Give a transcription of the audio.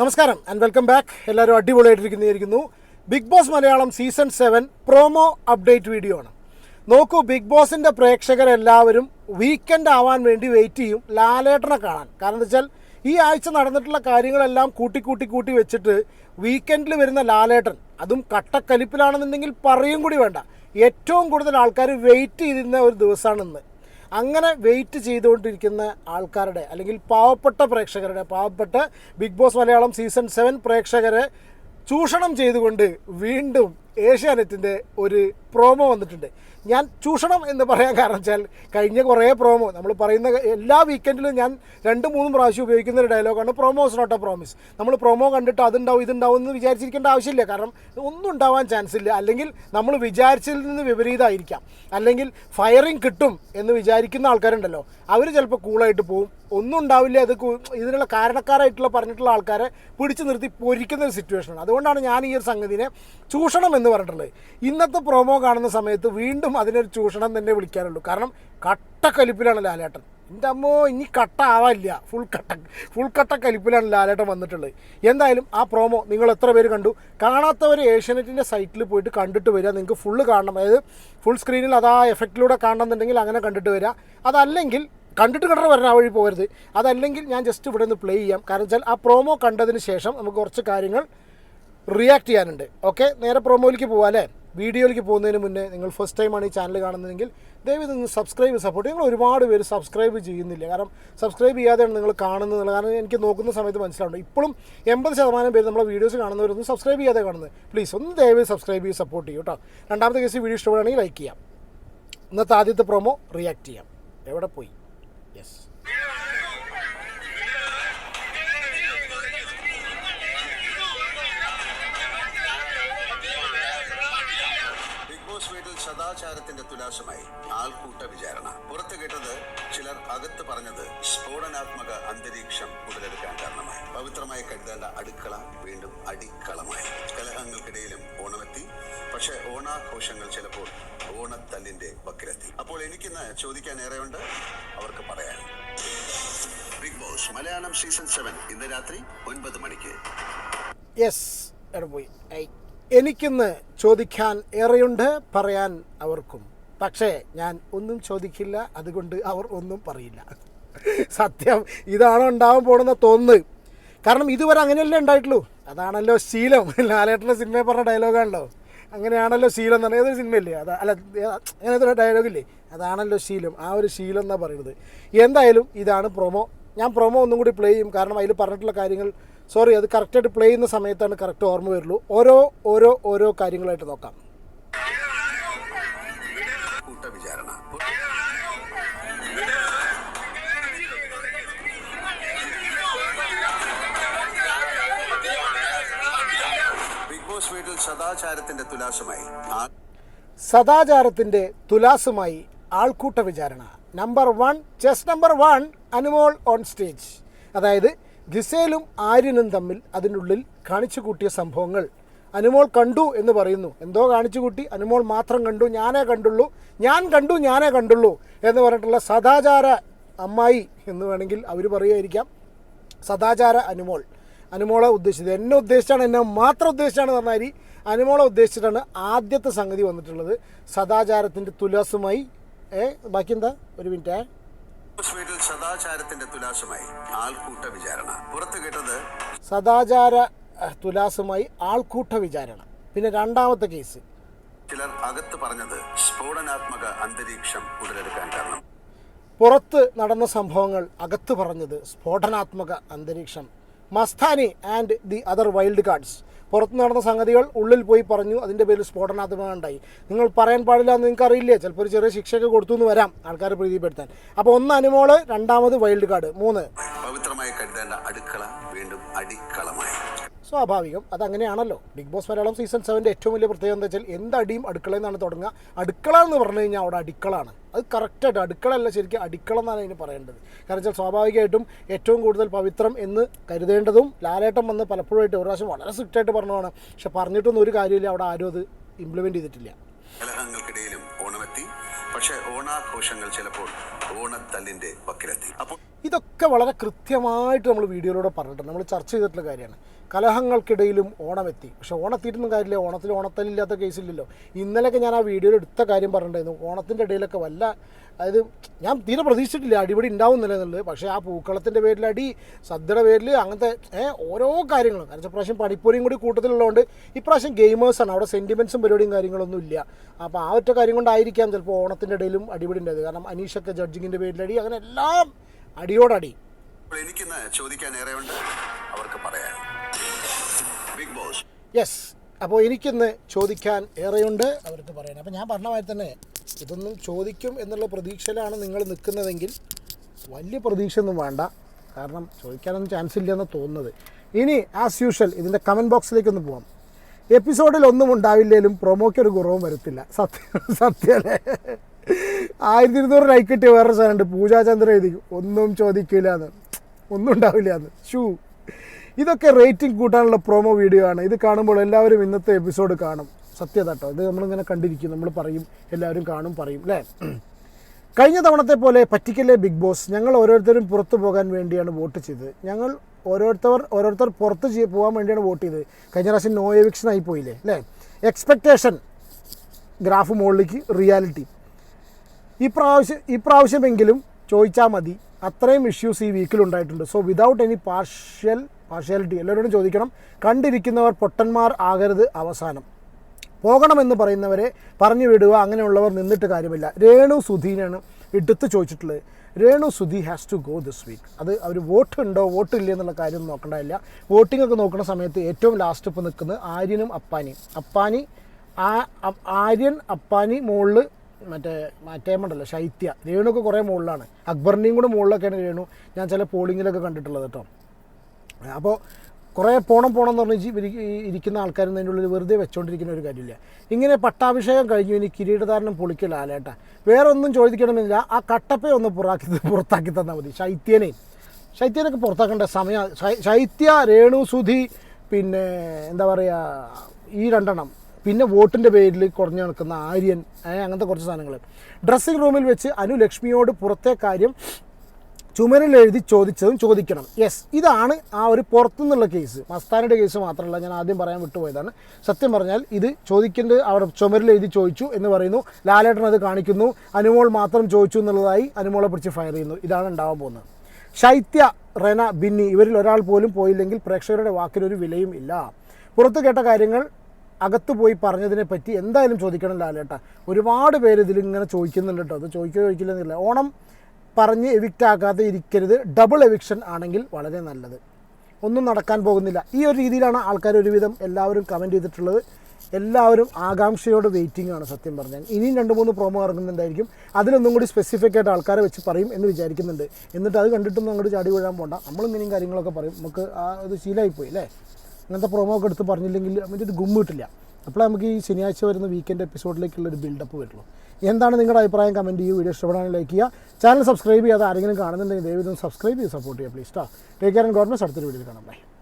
നമസ്കാരം and welcome back എല്ലാവരും അടിപൊളിയായിട്ടിരിക്കുന്നതായിരിക്കുന്നു. Bigg Boss Malayalam season seven promo update video ആണ്. നോക്കൂ ബിഗ് ബോസിന്റെ പ്രേക്ഷകരെല്ലാവരും വീക്കെൻഡ് ആവാൻ വേണ്ടി വെയിറ്റ് ചെയ്യും ലാലേട്ടനെ കാണാൻ. കാരണം എന്താ വെച്ചാൽ ഈ ആഴ്ച നടന്നിട്ടുള്ള കാര്യങ്ങളെല്ലാം കൂട്ടി കൂട്ടി കൂട്ടി വെച്ചിട്ട് വീക്കെൻഡിൽ വരുന്ന ലാലേട്ടൻ അതും കട്ടക്കലിപ്പിലാണെന്നുണ്ടെങ്കിൽ പറയും കൂടി വേണ്ട. ഏറ്റവും കൂടുതൽ ആൾക്കാർ വെയിറ്റ് ചെയ്തിരുന്ന ഒരു ദിവസമാണ് ഇന്ന്. അങ്ങനെ വെയിറ്റ് ചെയ്തുകൊണ്ടിരിക്കുന്ന ആൾക്കാരുടെ അല്ലെങ്കിൽ പാവപ്പെട്ട പ്രേക്ഷകരുടെ പാവപ്പെട്ട Bigg Boss Malayalam season seven പ്രേക്ഷകരെ ചൂഷണം ചെയ്തുകൊണ്ട് വീണ്ടും ഏഷ്യാനെറ്റിന്റെ ഒരു പ്രോമോ വന്നിട്ടുണ്ട്. ഞാൻ ചൂഷണം എന്ന് പറയാൻ കാരണം വെച്ചാൽ കഴിഞ്ഞ കുറേ പ്രോമോ നമ്മൾ പറയുന്ന എല്ലാ വീക്കെൻഡിലും ഞാൻ രണ്ട് മൂന്നും പ്രാവശ്യം ഉപയോഗിക്കുന്ന ഒരു ഡയലോഗാണ് പ്രോമോസ് നോട്ട് എ പ്രോമിസ് നമ്മൾ പ്രോമോ കണ്ടിട്ട് അതുണ്ടാവും ഇതുണ്ടാവും എന്ന് വിചാരിച്ചിരിക്കേണ്ട ആവശ്യമില്ല. കാരണം ഒന്നും ഉണ്ടാവാൻ ചാൻസ് ഇല്ല. അല്ലെങ്കിൽ നമ്മൾ വിചാരിച്ചതിൽ നിന്ന് വിപരീതമായിരിക്കാം. അല്ലെങ്കിൽ ഫയറിങ് കിട്ടും എന്ന് വിചാരിക്കുന്ന ആൾക്കാരുണ്ടല്ലോ. അവർ ചിലപ്പോൾ കൂളായിട്ട് പോകും ഒന്നും ഉണ്ടാവില്ല. അത് ഇതിനുള്ള കാരണക്കാരായിട്ടുള്ള പറഞ്ഞിട്ടുള്ള ആൾക്കാരെ പിടിച്ചു നിർത്തി പൊരിക്കുന്ന ഒരു സിറ്റുവേഷനാണ് അതുകൊണ്ടാണ് ഞാൻ ഈ ഒരു സംഗതിനെ ചൂഷണം എന്ന് പറഞ്ഞിട്ടുള്ളത്. ഇന്നത്തെ പ്രോമോ കാണുന്ന സമയത്ത് വീണ്ടും അതിനൊരു ചൂഷണം തന്നെ വിളിക്കാനുള്ളൂ കാരണം കട്ടക്കലിപ്പിലാണ് ലാലേട്ടൻ. എന്റെ അമ്മോ ഇനി കട്ട ആവാനില്ല ഫുൾ കട്ട ഫുൾ കട്ട കലിപ്പിലാണ് ലാലേട്ടൻ വന്നിട്ടുള്ളത്. എന്തായാലും ആ പ്രോമോ നിങ്ങൾ എത്ര പേര് കണ്ടു? കാണാത്തവർ ഏഷ്യാനെറ്റിന്റെ സൈറ്റിൽ പോയിട്ട് കണ്ടിട്ട് വരിക. നിങ്ങൾക്ക് ഫുള്ള് കാണണം. അതായത് ഫുൾ സ്ക്രീനിൽ അത് ആ എഫക്റ്റിലൂടെ കാണണമെന്നുണ്ടെങ്കിൽ അങ്ങനെ കണ്ടിട്ട് വരിക. അതല്ലെങ്കിൽ കണ്ടിട്ട് കണ്ടത് വരണം ആ വഴി പോകരുത്. അതല്ലെങ്കിൽ ഞാൻ ജസ്റ്റ് ഇവിടെ നിന്ന് പ്ലേ ചെയ്യാം. കാരണം വെച്ചാൽ ആ പ്രോമോ കണ്ടതിന് ശേഷം നമുക്ക് കുറച്ച് കാര്യങ്ങൾ റിയാക്ട് ചെയ്യാനുണ്ട്. ഓക്കെ നേരെ പ്രോമോയിലേക്ക് പോവാം അല്ലേ? വീഡിയോയിലേക്ക് പോകുന്നതിന് മുന്നേ നിങ്ങൾ ഫസ്റ്റ് ടൈമാണ് ഈ ചാനൽ കാണുന്നതെങ്കിൽ ദയവ് നിന്ന് സബ്സ്ക്രൈബ് സപ്പോർട്ട് നിങ്ങൾ ഒരുപാട് പേര് സബ്സ്ക്രൈബ് ചെയ്യുന്നില്ല. കാരണം സബ്സ്ക്രൈബ് ചെയ്യാതെയാണ് നിങ്ങൾ കാണുന്നത് കാരണം എനിക്ക് നോക്കുന്ന സമയത്ത് മനസ്സിലാവുണ്ട് ഇപ്പോഴും എൺപത് ശതമാനം പേര് നമ്മളെ വീഡിയോസ് കാണുന്നവരൊന്നും സബ്സ്ക്രൈബ് ചെയ്യാതെ കാണുന്നത്. പ്ലീസ് ഒന്ന് ദയവ് സബ്സ്ക്രൈബ് ചെയ്ത് സപ്പോർട്ട് ചെയ്യും കേട്ടോ രണ്ടാമത്തെ കേസ് വീഡിയോ ഇഷ്ടപ്പെടുകയാണെങ്കിൽ ലൈക്ക് ചെയ്യാം. ഇന്നത്തെ ആദ്യത്തെ പ്രൊമോ റിയാക്ട് ചെയ്യാം. എവിടെ പോയി? യെസ് ബിഗ് ബോസ് വീട്ടിൽ സദാചാരത്തിന്റെ തുലാസമായി ആൾക്കൂട്ട വിചാരണ. പുറത്തു കേട്ടത് ചിലർ അകത്ത് പറഞ്ഞത് സ്ഫോടനാത്മക അന്തരീക്ഷം ഉടലെടുക്കാൻ കാരണമായി. പവിത്രമായി കരുതേണ്ട അടുക്കള വീണ്ടും അടിക്കളമായി. കലഹങ്ങൾക്കിടയിലും ഓണമെത്തി. പക്ഷെ ഓണാഘോഷങ്ങൾ ചിലപ്പോൾ ഓണത്തല്ലിന്റെ വക്കിലെത്തി. അപ്പോൾ എനിക്കിന്ന് ചോദിക്കാൻ ഏറെയുണ്ട്. അവർക്ക് പറയാൻ Bigg Boss Malayalam season seven ഇന്ന് രാത്രി ഒൻപത് മണിക്ക്. യെസ് പോയി. എനിക്കിന്ന് ചോദിക്കാൻ ഏറെയുണ്ട് പറയാൻ അവർക്കും. പക്ഷേ ഞാൻ ഒന്നും ചോദിക്കില്ല അതുകൊണ്ട് അവർ ഒന്നും പറയില്ല. സത്യം ഇതാണോ ഉണ്ടാവാൻ പോണെന്ന് തോന്നുന്നത്. കാരണം ഇതുവരെ അങ്ങനെയല്ലേ ഉണ്ടായിട്ടുള്ളൂ. അതാണല്ലോ ശീലം. ലാലേട്ടന്റെ സിനിമയെ പറഞ്ഞ ഡയലോഗാണല്ലോ അങ്ങനെയാണല്ലോ ശീലം എന്ന് പറഞ്ഞാൽ ഏതൊരു സിനിമയില്ലേ? അതാ അല്ല അങ്ങനെ അങ്ങനത്തെ ഡയലോഗില്ലേ അതാണല്ലോ ശീലം. ആ ഒരു ശീലം എന്നാണ് പറയുന്നത്. എന്തായാലും ഇതാണ് പ്രൊമോ ഞാൻ പ്രൊമോ ഒന്നും കൂടി പ്ലേ ചെയ്യും. കാരണം അതിൽ പറഞ്ഞിട്ടുള്ള കാര്യങ്ങൾ സോറി അത് കറക്റ്റായിട്ട് പ്ലേ ചെയ്യുന്ന സമയത്താണ് കറക്റ്റ് ഓർമ്മ വരുള്ളൂ. ഓരോ ഓരോ ഓരോ കാര്യങ്ങളായിട്ട് നോക്കാം. സദാചാരത്തിന്റെ തുലാസമായി തുലാസുമായി ആൾക്കൂട്ട വിചാരണ. Number one chess number one Anumol on stage അതായത് ഗിസേലും ആര്യനും തമ്മിൽ അതിനുള്ളിൽ കാണിച്ചു കൂട്ടിയ സംഭവങ്ങൾ. അനുമോൾ കണ്ടു എന്ന് പറയുന്നു. എന്തോ കാണിച്ചു കൂട്ടി? അനുമോൾ മാത്രം കണ്ടു ഞാനേ കണ്ടുള്ളൂ ഞാൻ കണ്ടു ഞാനേ കണ്ടുള്ളൂ എന്ന് പറഞ്ഞിട്ടുള്ള സദാചാര അമ്മായി എന്ന് വേണമെങ്കിൽ അവർ പറയുമായിരിക്കാം. സദാചാര അനുമോൾ അനുമോളെ ഉദ്ദേശിച്ചത് എന്നെ ഉദ്ദേശിച്ചാണ് എന്നെ മാത്രം ഉദ്ദേശിച്ചാണ് പറഞ്ഞാൽ അനുമോളെ ഉദ്ദേശിച്ചിട്ടാണ് ആദ്യത്തെ സംഗതി വന്നിട്ടുള്ളത്. സദാചാരത്തിന്റെ തുലാസുമായി ഏ ബാക്കി എന്താ ഒരു മിനിറ്റ് വീട്ടിൽ സദാചാരത്തിന്റെ തുലാസമായി ആൾക്കൂട്ട വിചാരണ. പുറത്തു കേട്ടത് സദാചാര തുലാസുമായി ആൾക്കൂട്ട വിചാരണ. പിന്നെ രണ്ടാമത്തെ കേസ്. ചിലർ അകത്ത് പറഞ്ഞത് സ്ഫോടനാത്മക അന്തരീക്ഷം ഉടലെടുക്കാൻ കാരണം. പുറത്ത് നടന്ന സംഭവങ്ങൾ അകത്ത് പറഞ്ഞത് സ്ഫോടനാത്മക അന്തരീക്ഷം. Mastani and the other wild cards പുറത്ത് നടന്ന സംഗതികൾ ഉള്ളിൽ പോയി പറഞ്ഞു അതിന്റെ പേരിൽ സ്ഫോടനാത്മകം ഉണ്ടായി. നിങ്ങൾ പറയാൻ പാടില്ല എന്ന് നിങ്ങൾക്ക് അറിയില്ലേ ചിലപ്പോൾ ഒരു ചെറിയ ശിക്ഷയൊക്കെ കൊടുത്തു എന്ന് വരാം ആൾക്കാരെ പ്രീതിപ്പെടുത്താൻ. അപ്പോൾ ഒന്ന് അനുമോൾ രണ്ടാമത് വൈൽഡ് കാർഡ്. മൂന്ന്. പവിത്രമായി കരുതേണ്ട അടുക്കള സ്വാഭാവികം. അതങ്ങനെയാണല്ലോ. ബിഗ് ബോസ് മലയാളം സീസൺ സെവന്റെ ഏറ്റവും വലിയ പ്രത്യേകത എന്താ വെച്ചാൽ എന്തടിയും അടുക്കളയിൽ നിന്നാണ് തുടങ്ങുക. അടുക്കള എന്ന് പറഞ്ഞു കഴിഞ്ഞാൽ അവിടെ അടുക്കളാണ്. അത് കറക്റ്റായിട്ട് അടുക്കളയല്ല ശരിക്കും അടുക്കള എന്നാണ് അതിന് പറയേണ്ടത്. കാരണം വെച്ചാൽ സ്വാഭാവികമായിട്ടും ഏറ്റവും കൂടുതൽ പവിത്രം എന്ന് കരുതേണ്ടതും ലാലേട്ടം വന്ന് പലപ്പോഴായിട്ട് ഒരു പ്രാവശ്യം വളരെ സ്ട്രിക്റ്റായിട്ട് പറഞ്ഞതാണ്. പക്ഷെ പറഞ്ഞിട്ടൊന്നും ഒരു കാര്യമില്ല. അവിടെ ആരും അത് ഇംപ്ലിമെന്റ് ചെയ്തിട്ടില്ല. കലഹങ്ങൾക്കിടയിലും ഓണമെത്തി. പക്ഷെ ഓണാഘോഷങ്ങൾ ചിലപ്പോൾ വക്കിലെത്തി. അപ്പോൾ ഇതൊക്കെ വളരെ കൃത്യമായിട്ട് നമ്മൾ വീഡിയോയിലൂടെ പറഞ്ഞിട്ടുണ്ട്. നമ്മൾ ചർച്ച ചെയ്തിട്ടുള്ള കാര്യമാണ്. കലഹങ്ങൾക്കിടയിലും ഓണമെത്തി. പക്ഷെ ഓണത്തിയിട്ടൊന്നും കാര്യമില്ല. ഓണത്തിൽ ഓണത്തല്ലില്ലാത്ത കേസില്ലല്ലോ. ഇന്നലെയൊക്കെ ഞാൻ ആ വീഡിയോയിൽ എടുത്ത കാര്യം പറഞ്ഞിട്ടുണ്ടായിരുന്നു. ഓണത്തിന്റെ ഇടയിലൊക്കെ വല്ല അതായത് ഞാൻ തീരെ പ്രതീക്ഷിച്ചിട്ടില്ല അടിപൊളി ഉണ്ടാവുന്നില്ല എന്നുള്ളത് പക്ഷേ ആ പൂക്കളത്തിന്റെ പേരിൽ അടി സദ്യയുടെ പേരിൽ അങ്ങനത്തെ ഓരോ കാര്യങ്ങളും. കാരണം പ്രാവശ്യം പണിപ്പൂരിയും കൂടി കൂട്ടത്തിലുള്ളതുകൊണ്ട് ഇപ്രാവശ്യം ഗെയിമേഴ്സാണ്. അവിടെ സെന്റിമെൻസും പരിപാടിയും കാര്യങ്ങളൊന്നും ഇല്ല. അപ്പോൾ ആ ഒറ്റ കാര്യം കൊണ്ടായിരിക്കാം ചിലപ്പോൾ ഓണത്തിന്റെ ഇടയിലും അടിപൊളി ഉണ്ടായത്. കാരണം അനീഷൊക്കെ ജഡ്ജിങ്ങിന്റെ അടി അങ്ങനെ എല്ലാം അടിയോടടി. എനിക്കിന്ന് ചോദിക്കാൻ ഏറെയുണ്ട്. അവർക്ക് ബോസ് യെസ് അപ്പോൾ എനിക്കിന്ന് ചോദിക്കാൻ ഏറെയുണ്ട്. അവർക്ക് പറയാൻ അപ്പോൾ ഞാൻ പറഞ്ഞ മാതിരി തന്നെ ഇതൊന്നും ചോദിക്കും എന്നുള്ള പ്രതീക്ഷയിലാണ് നിങ്ങൾ നിൽക്കുന്നതെങ്കിൽ വലിയ പ്രതീക്ഷയൊന്നും വേണ്ട. കാരണം ചോദിക്കാനൊന്നും ചാൻസ് ഇല്ലെന്ന് തോന്നുന്നത്. ഇനി ആസ് യൂഷ്വൽ ഇതിന്റെ കമന്റ് ബോക്സിലേക്ക് ഒന്ന് പോവാം. എപ്പിസോഡിൽ ഒന്നും ഉണ്ടാവില്ലേലും പ്രൊമോയ്ക്ക് ഒരു കുറവും വരത്തില്ല. സത്യം സത്യമല്ലേ ആയിരത്തി ഇരുന്നൂറ് ലൈക്ക് കിട്ടിയ വേറൊരു സാധനമുണ്ട് പൂജാചന്ദ്ര എഴുതി ഒന്നും ചോദിക്കില്ല എന്ന്. ഒന്നും ഉണ്ടാവില്ല എന്ന്. ഷൂ. ഇതൊക്കെ റേറ്റിംഗ് കൂട്ടാനുള്ള പ്രൊമോ വീഡിയോ ആണ്. ഇത് കാണുമ്പോൾ എല്ലാവരും ഇന്നത്തെ എപ്പിസോഡ് കാണും. സത്യത കേട്ടോ. ഇത് നമ്മളിങ്ങനെ കണ്ടിരിക്കും. നമ്മൾ പറയും എല്ലാവരും കാണും പറയും അല്ലേ കഴിഞ്ഞ തവണത്തെ പോലെ പറ്റിക്കല്ലേ ബിഗ് ബോസ് ഞങ്ങൾ ഓരോരുത്തരും പുറത്തു പോകാൻ വേണ്ടിയാണ് വോട്ട് ചെയ്തത്. ഞങ്ങൾ ഓരോരുത്തർ ഓരോരുത്തർ പുറത്ത് പോകാൻ വേണ്ടിയാണ് വോട്ട് ചെയ്തത്. കഴിഞ്ഞ പ്രാവശ്യം നോ എവിക്ഷൻ പോയില്ലേ അല്ലേ എക്സ്പെക്റ്റേഷൻ ഗ്രാഫ് മുകളിലേക്ക് റിയാലിറ്റി ഈ പ്രാവശ്യം ഈ പ്രാവശ്യമെങ്കിലും ചോദിച്ചാൽ മതി. അത്രയും ഇഷ്യൂസ് ഈ വീക്കിൽ ഉണ്ടായിട്ടുണ്ട്. So without any partial partiality എല്ലാവരോടും ചോദിക്കണം. കണ്ടിരിക്കുന്നവർ പൊട്ടന്മാർ ആകരുത് അവസാനം. പോകണമെന്ന് പറയുന്നവരെ പറഞ്ഞു വിടുക അങ്ങനെയുള്ളവർ നിന്നിട്ട് കാര്യമില്ല. രേണു സുധീനാണ് എടുത്ത് ചോദിച്ചിട്ടുള്ളത്. Renu Sudhi has to go this week അത് അവർ വോട്ട് ഉണ്ടോ വോട്ട് ഇല്ലേ എന്നുള്ള കാര്യം നോക്കേണ്ടതില്ല വോട്ടിംഗ് ഒക്കെ നോക്കുന്ന സമയത്ത് ഏറ്റവും ലാസ്റ്റ് ഇപ്പോൾ നിൽക്കുന്നത് ആര്യനും അപ്പാനിയും അപ്പാനി ആര്യൻ അപ്പാനി മുകളിൽ മറ്റേ മറ്റേമുണ്ടല്ലോ ശൈത്യ. രേണുക്ക് കുറേ മുകളിലാണ് അക്ബറിന്റെയും കൂടെ മുകളിലൊക്കെയാണ് രേണു. ഞാൻ ചില പോളിങ്ങിലൊക്കെ കണ്ടിട്ടുള്ളത് കേട്ടോ. അപ്പോൾ കുറേ പോണം പോണം എന്ന് പറഞ്ഞ് ഇരി- ഇരി- ഇരിക്കുന്ന ആൾക്കാരൊന്നും അതിന്റെ ഉള്ളിൽ വെറുതെ വെച്ചുകൊണ്ടിരിക്കുന്ന ഒരു കാര്യമില്ല. ഇങ്ങനെ പട്ടാഭിഷേകം കഴിഞ്ഞു ഇനി കിരീടധാരണം പൊളിക്കല ആലേട്ട വേറെ ഒന്നും ചോദിക്കണമെന്നില്ല. ആ കട്ടപ്പയെ ഒന്ന് പുറാക്കി പുറത്താക്കി തന്നാൽ മതി. ശൈത്യനെ. ശൈത്യനൊക്കെ പുറത്താക്കേണ്ട സമയം ശൈത്യ രേണു സുധി പിന്നെ എന്താ പറയുക ഈ രണ്ടെണ്ണം. പിന്നെ വോട്ടിന്റെ പേരിൽ കുറഞ്ഞു നിൽക്കുന്ന ആര്യൻ അങ്ങനത്തെ കുറച്ച് സാധനങ്ങൾ. ഡ്രസ്സിംഗ് റൂമിൽ വെച്ച് അനു ലക്ഷ്മിയോട് പുറത്തെ കാര്യം ചുമരിൽ എഴുതി ചോദിച്ചതും ചോദിക്കണം. യെസ് ഇതാണ് ആ ഒരു പുറത്തുനിന്നുള്ള കേസ് മസ്താനിയുടെ കേസ് മാത്രമല്ല ഞാൻ ആദ്യം പറയാൻ വിട്ടുപോയതാണ്. സത്യം പറഞ്ഞാൽ ഇത് ചോദിക്കേണ്ടത് അവർ ചുമരിൽ എഴുതി ചോദിച്ചു എന്ന് പറയുന്നു. ലാലേട്ടൻ അത് കാണിക്കുന്നു. അനുമോൾ മാത്രം ചോദിച്ചു എന്നുള്ളതായി അനുമോളെ പിടിച്ച് ഫയർ ചെയ്യുന്നു. ഇതാണ് ഉണ്ടാവാൻ പോകുന്നത്. ശൈത്യ റെന ബിന്നി ഇവരിൽ ഒരാൾ പോലും പോയില്ലെങ്കിൽ പ്രേക്ഷകരുടെ വാക്കിനൊരു വിലയും ഇല്ല. പുറത്ത് കേട്ട കാര്യങ്ങൾ അകത്ത് പോയി പറഞ്ഞതിനെ പറ്റി എന്തായാലും ചോദിക്കണം ലാലേട്ട. ഒരുപാട് പേര് ഇതിലിങ്ങനെ ചോദിക്കുന്നുണ്ട് കേട്ടോ. അത് ചോദിക്കുക ചോദിക്കില്ലെന്നില്ല. ഓണം പറഞ്ഞ് എവിക്റ്റ് ആകാതെ ഇരിക്കരുത്. ഡബിൾ എവിക്ഷൻ ആണെങ്കിൽ വളരെ നല്ലത്. ഒന്നും നടക്കാൻ പോകുന്നില്ല. ഈ ഒരു രീതിയിലാണ് ആൾക്കാർ ഒരുവിധം എല്ലാവരും കമന്റ് ചെയ്തിട്ടുള്ളത്. എല്ലാവരും ആകാംക്ഷയോട് വെയിറ്റിംഗ് ആണ് സത്യം പറഞ്ഞാൽ. ഇനിയും രണ്ട് മൂന്ന് പ്രോമോ ഇറങ്ങുന്നുണ്ടായിരിക്കും അതിലൊന്നും കൂടി സ്പെസിഫിക് ആയിട്ട് ആൾക്കാരെ വെച്ച് പറയും എന്ന് വിചാരിക്കുന്നുണ്ട്. എന്നിട്ട് അത് കണ്ടിട്ടൊന്നും അങ്ങോട്ട് ചാടി വീഴാൻ പോകണ്ട നമ്മൾ ഇങ്ങനെയും കാര്യങ്ങളൊക്കെ പറയും. നമുക്ക് ആ ഇത് ശീലമായിപ്പോയി അല്ലേ? അങ്ങനത്തെ പ്രൊമോ ഒക്കെ എടുത്ത് പറഞ്ഞില്ലെങ്കിൽ അതിന്റെ ഇത് ഗുമ്മ അപ്പോൾ നമുക്ക് ഈ ശനിയാഴ്ച വരുന്ന വീക്കെൻഡ് എപ്പിസോഡിലേക്കുള്ള ഒരു ബിൽഡപ്പ് വരുള്ളൂ. എന്താണ് നിങ്ങളുടെ അഭിപ്രായം? കമന്റ് ചെയ്യുക വീഡിയോ ഇഷ്ടപ്പെടാനും ലൈക്ക് ചെയ്യുക. ചാനൽ സബ്സ്ക്രൈബ് ചെയ്യാതെ ആരെങ്കിലും കാണുന്നുണ്ടെങ്കിൽ ദയവീതം സബ്സ്ക്രൈബ് ചെയ്ത് സപ്പോർട്ട് ചെയ്യുക please take care and God bless അടുത്തൊരു വീഡിയോയിൽ കാണാം. ബൈ